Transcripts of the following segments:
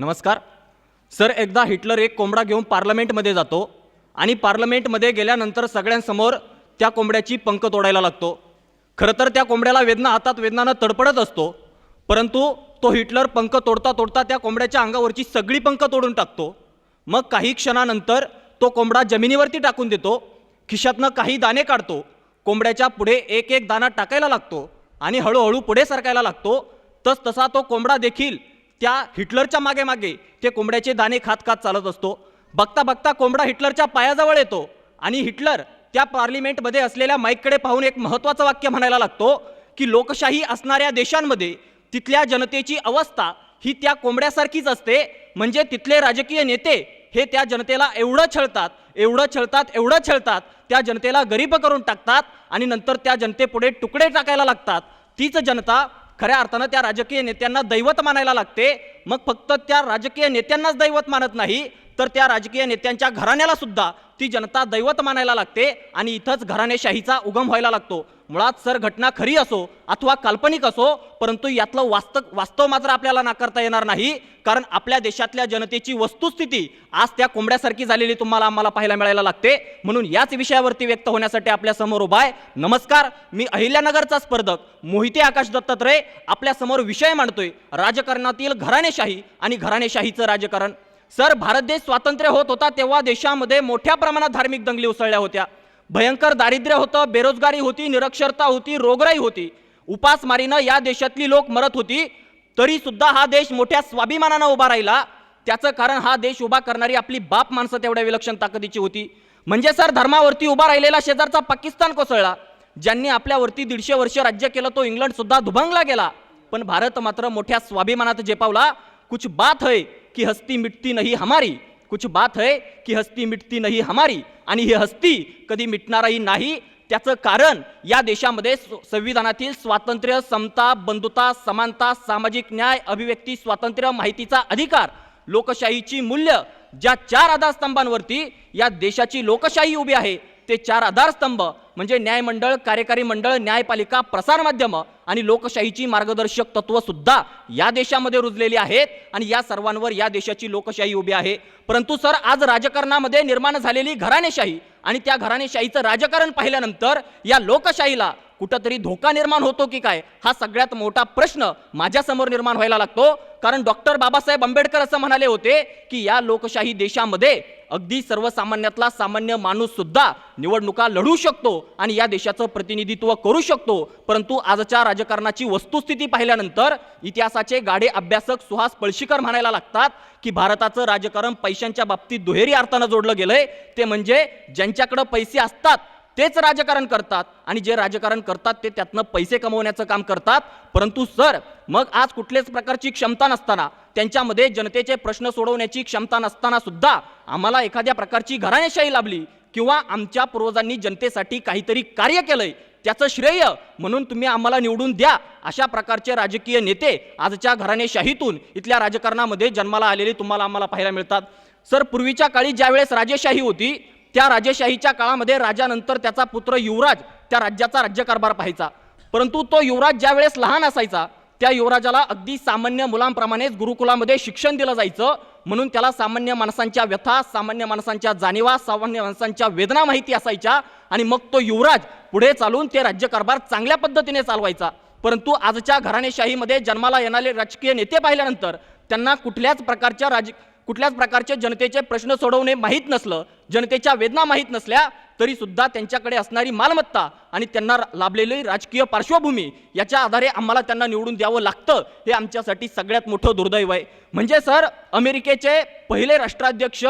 नमस्कार. सर एकदा हिटलर एक कोंबडा घेऊन पार्लमेंटमध्ये जातो आणि पार्लमेंटमध्ये गेल्यानंतर सगळ्यांसमोर त्या कोंबड्याची पंख तोडायला लागतो. खरं तर त्या कोंबड्याला वेदना हातात वेदनानं तडपडत असतो परंतु तो हिटलर पंख तोडता तोडता त्या कोंबड्याच्या अंगावरची सगळी पंख तोडून टाकतो. मग काही क्षणानंतर तो कोंबडा जमिनीवरती टाकून देतो खिशातनं काही दाणे काढतो कोंबड्याच्या पुढे एक एक दाणा टाकायला लागतो आणि हळूहळू पुढे सरकायला लागतो. तस तसा तो कोंबडा देखील त्या हिटलरच्या मागे मागे ते कोंबड्याचे दाणे खात खात चालत असतो. बघता बघता कोंबडा हिटलरच्या पायाजवळ येतो आणि हिटलर त्या पार्लिमेंटमध्ये असलेल्या माईककडे पाहून एक महत्त्वाचं वाक्य म्हणायला लागतो की लोकशाही असणाऱ्या देशांमध्ये तिथल्या जनतेची अवस्था ही त्या कोंबड्यासारखीच असते. म्हणजे तिथले राजकीय नेते हे त्या जनतेला एवढं छळतात एवढं छळतात एवढं छळतात त्या जनतेला गरीब करून टाकतात आणि नंतर त्या जनतेपुढे तुकडे टाकायला लागतात. तीच जनता खऱ्या अर्थानं त्या राजकीय नेत्यांना दैवत मानायला लागते. मग फक्त त्या राजकीय नेत्यांनाच दैवत मानत नाही तर त्या राजकीय नेत्यांच्या घराण्याला सुद्धा ती जनता दैवत मानायला लागते आणि इथंच घराणेशाहीचा उगम व्हायला लागतो. मुळात सर घटना खरी असो अथवा काल्पनिक असो परंतु यातलं वास्तव वास्तव मात्र आपल्याला नाकारता येणार नाही कारण आपल्या देशातल्या जनतेची वस्तुस्थिती आज त्या कोंबड्यासारखी झालेली तुम्हाला आम्हाला पाहायला मिळायला लागते. म्हणून याच विषयावरती व्यक्त होण्यासाठी आपल्यासमोर उभा आहे. नमस्कार मी अहिल्यानगरचा स्पर्धक मोहिते आकाश दत्तात्रय. आपल्यासमोर विषय मांडतोय. राजकारणातील घराणेशाही आणि घराणेशाहीचं राजकारण. सर भारत देश स्वातंत्र्य होत होता तेव्हा देशामध्ये मोठ्या प्रमाणात धार्मिक दंगली उसळल्या होत्या. भयंकर दारिद्र्य होतं बेरोजगारी होती निरक्षरता होती रोगराई होती. उपासमारीनं या देशातली लोक मरत होती तरी सुद्धा हा देश मोठ्या स्वाभिमानानं उभा राहिला. त्याचं कारण हा देश उभा करणारी आपली बाप माणसं तेवढ्या विलक्षण ताकदीची होती. म्हणजे सर धर्मावरती उभा राहिलेला शेजारचा पाकिस्तान कोसळला ज्यांनी आपल्यावरती दीडशे वर्ष राज्य केलं तो इंग्लंड सुद्धा दुभंगला गेला. पण भारत मात्र मोठ्या स्वाभिमानात जेपावला कुछ बात है की हस्ती मिटती नाही हमारी। कुछ बात है की हस्ती मिटती नाही हमारी। आणि ही हस्ती कधी मिटणारही नाही। त्याचं कारण या देशामध्ये संविधानातील स्वातंत्र्य समता बंधुता समानता सामाजिक न्याय अभिव्यक्ती स्वातंत्र्य माहितीचा अधिकार लोकशाहीची मूल्य ज्या चार आधारस्तंभांवरती या देशाची लोकशाही उभी आहे ते चार आधारस्तंभ म्हणजे न्यायमंडळ कार्यकारी मंडळ न्यायपालिका प्रसारमाध्यमं आणि लोकशाहीची मार्गदर्शक तत्वसुद्धा या देशामध्ये रुजलेली आहेत आणि या सर्वांवर या देशाची लोकशाही उभी आहे. परंतु सर आज राजकारणामध्ये निर्माण झालेली घराणेशाही आणि त्या घराणेशाहीचं राजकारण पाहिल्यानंतर या लोकशाहीला कुठंतरी धोका निर्माण होतो की काय? हा सगळ्यात मोठा प्रश्न माझ्यासमोर निर्माण व्हायला लागतो. कारण डॉक्टर बाबासाहेब आंबेडकर असं म्हणाले होते की या लोकशाही देशामध्ये अगदी सर्वसामान्यातला सामान्य माणूस सुद्धा निवडणुका लढू शकतो आणि या देशाचं प्रतिनिधित्व करू शकतो. परंतु आजच्या राजकारणाची वस्तुस्थिती पाहिल्यानंतर इतिहासाचे गाडे अभ्यासक सुहास पळशीकर म्हणायला लागतात की भारताचं राजकारण पैशांच्या बाबतीत दुहेरी अर्थानं जोडलं गेलंय. ते म्हणजे ज्यांच्याकडं पैसे असतात तेच राजकारण करतात. आणि जे राजकारण करतात ते त्यातनं पैसे कमवण्याचं काम करतात. परंतु सर मग आज कुठल्याच प्रकारची क्षमता नसताना त्यांच्यामध्ये जनतेचे प्रश्न सोडवण्याची क्षमता नसताना सुद्धा आम्हाला एखाद्या प्रकारची घराणेशाही लाभली किंवा आमच्या पूर्वजांनी जनतेसाठी काहीतरी कार्य केलंय त्याचं श्रेय म्हणून तुम्ही आम्हाला निवडून द्या अशा प्रकारचे राजकीय नेते आजच्या घराणेशाहीतून इथल्या राजकारणामध्ये जन्माला आलेले तुम्हाला आम्हाला पाहायला मिळतात. सर पूर्वीच्या काळी ज्यावेळेस राजेशाही होती त्या राजेशाहीच्या काळामध्ये राजानंतर त्याचा पुत्र युवराज त्या राज्याचा राज्यकारभार पाहायचा. परंतु तो युवराज ज्यावेळेस लहान असायचा त्या युवराजाला अगदी सामान्य मुलांप्रमाणेच गुरुकुलामध्ये शिक्षण दिलं जायचं. म्हणून त्याला सामान्य माणसांच्या व्यथा सामान्य माणसांच्या जाणीवा सामान्य माणसांच्या वेदना माहिती असायच्या. आणि मग तो युवराज पुढे चालून ते राज्यकारभार चांगल्या पद्धतीने चालवायचा. परंतु आजच्या घराणेशाहीमध्ये जन्माला येणारे राजकीय नेते पाहिल्यानंतर त्यांना कुठल्याच प्रकारच्या राज कुठल्याच प्रकारचे जनतेचे प्रश्न सोडवणे माहीत नसलं जनतेच्या वेदना माहीत नसल्या तरी सुद्धा त्यांच्याकडे असणारी मालमत्ता आणि त्यांना लाभलेली राजकीय पार्श्वभूमी याच्या आधारे आम्हाला त्यांना निवडून द्यावं लागतं हे आमच्यासाठी सगळ्यात मोठं दुर्दैव आहे. म्हणजे सर अमेरिकेचे पहिले राष्ट्राध्यक्ष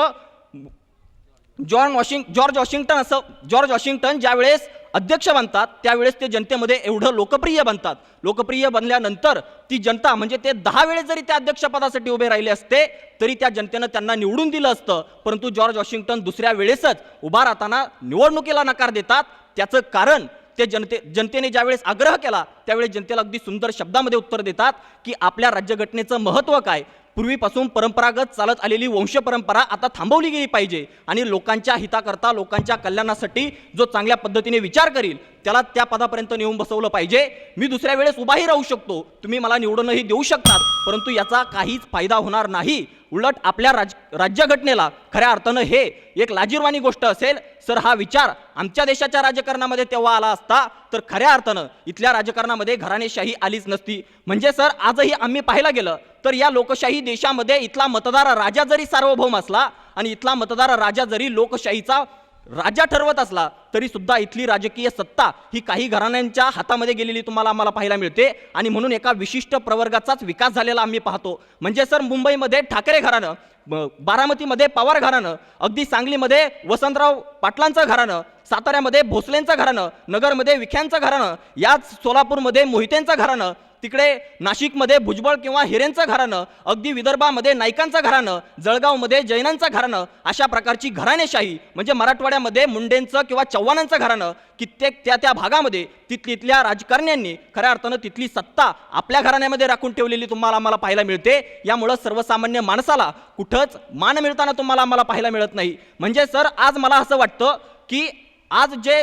जॉन वॉशिंग जॉर्ज वॉशिंग्टन असं जॉर्ज वॉशिंग्टन ज्यावेळेस अध्यक्ष बनतात त्यावेळेस ते जनतेमध्ये एवढं लोकप्रिय बनतात. लोकप्रिय बनल्यानंतर ती जनता म्हणजे ते दहा वेळेस जरी त्या अध्यक्षपदासाठी उभे राहिले असते तरी त्या जनतेनं त्यांना निवडून दिलं असतं. परंतु जॉर्ज वॉशिंग्टन दुसऱ्या वेळेसच उभा राहताना निवडणुकीला नकार देतात. त्याचं कारण ते जनते जनतेने ज्यावेळेस आग्रह केला त्यावेळेस जनतेला अगदी सुंदर शब्दामध्ये उत्तर देतात की आपल्या राज्यघटनेचं महत्त्व काय? पूर्वीपासून परंपरागत चालत आलेली वंश परंपरा आता थांबवली गेली पाहिजे. आणि लोकांच्या हिताकरता लोकांच्या कल्याणासाठी जो चांगल्या पद्धतीने विचार करील त्याला त्या पदापर्यंत नेऊन बसवलं पाहिजे. मी दुसऱ्या वेळेस उभाही राहू शकतो. तुम्ही मला निवडूनही देऊ शकतात. परंतु याचा काहीच फायदा होणार नाही. उलट आपल्या राज राज्यघटनेला खऱ्या अर्थानं हे एक लाजीरवाणी गोष्ट असेल. सर हा विचार आमच्या देशाच्या राजकारणामध्ये तेव्हा आला असता तर खऱ्या अर्थानं इथल्या राजकारणामध्ये घराणेशाही आलीच नसती. म्हणजे सर आजही आम्ही पाहायला गेलं तर या लोकशाही देशामध्ये इथला मतदार राजा जरी सार्वभौम असला आणि इथला मतदार राजा जरी लोकशाहीचा राजा ठरवत असला तरी सुद्धा इथली राजकीय सत्ता ही काही घराण्यांच्या हातामध्ये गेलेली तुम्हाला आम्हाला पाहायला मिळते. आणि म्हणून एका विशिष्ट प्रवर्गाचाच विकास झालेला आम्ही पाहतो. म्हणजे सर मुंबईमध्ये ठाकरे घराणं ब- बारामतीमध्ये पवार घराणं अगदी सांगलीमध्ये वसंतराव पाटलांचं घराणं साताऱ्यामध्ये भोसलेंचं घराणं नगरमध्ये विख्यांचं घराणं याच सोलापूरमध्ये मोहितेंचं घराणं तिकडे नाशिकमध्ये भुजबळ किंवा हिरेंचं घराणं अगदी विदर्भामध्ये नाईकांचं घराणं जळगावमध्ये जैनांचं घराणं अशा प्रकारची घराणेशाही म्हणजे मराठवाड्यामध्ये मुंडेंचं किंवा चव्हाणांचं घराणं कित्येक त्या त्या भागामध्ये तिथलीतल्या राजकारण्यांनी खऱ्या अर्थानं तिथली सत्ता आपल्या घराण्यामध्ये राखून ठेवलेली तुम्हाला आम्हाला पाहायला मिळते. यामुळं सर्वसामान्य माणसाला कुठंच मान मिळताना तुम्हाला आम्हाला पाहायला मिळत नाही. म्हणजे सर आज मला असं वाटतं की आज जे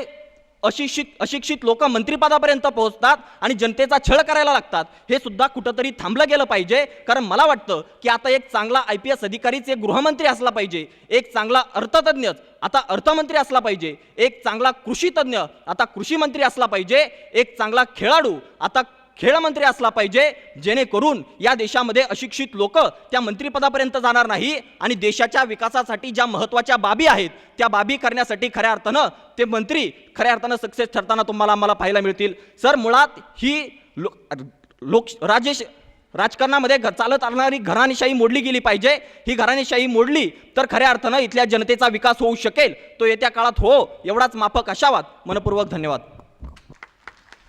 अशिक्षित अशिक्षित लोक मंत्रिपदापर्यंत पोहोचतात आणि जनतेचा छळ करायला लागतात. हे सुद्धा कुठंतरी थांबलं गेलं पाहिजे. कारण मला वाटतं की आता एक चांगला आय पी एस अधिकारीच एक गृहमंत्री असला पाहिजे. एक चांगला अर्थतज्ञ आता अर्थमंत्री असला पाहिजे. एक चांगला कृषीतज्ञ आता कृषी मंत्री असला पाहिजे. एक चांगला खेळाडू आता खेळमंत्री असला पाहिजे जेणेकरून या देशामध्ये अशिक्षित लोक त्या मंत्रिपदापर्यंत जाणार नाही आणि देशाच्या विकासासाठी ज्या महत्त्वाच्या बाबी आहेत त्या बाबी करण्यासाठी खऱ्या अर्थानं ते मंत्री खऱ्या अर्थानं सक्सेस ठरताना तुम्हाला आम्हाला पाहायला मिळतील. सर मुळात ही लो लोक राजेश राजकारणामध्ये घर चालत आणणारी घराणेशाही मोडली गेली पाहिजे. ही घराणेशाही मोडली तर खऱ्या अर्थानं इथल्या जनतेचा विकास होऊ शकेल. तो येत्या काळात हो एवढाच माफक अशावात. मनपूर्वक धन्यवाद.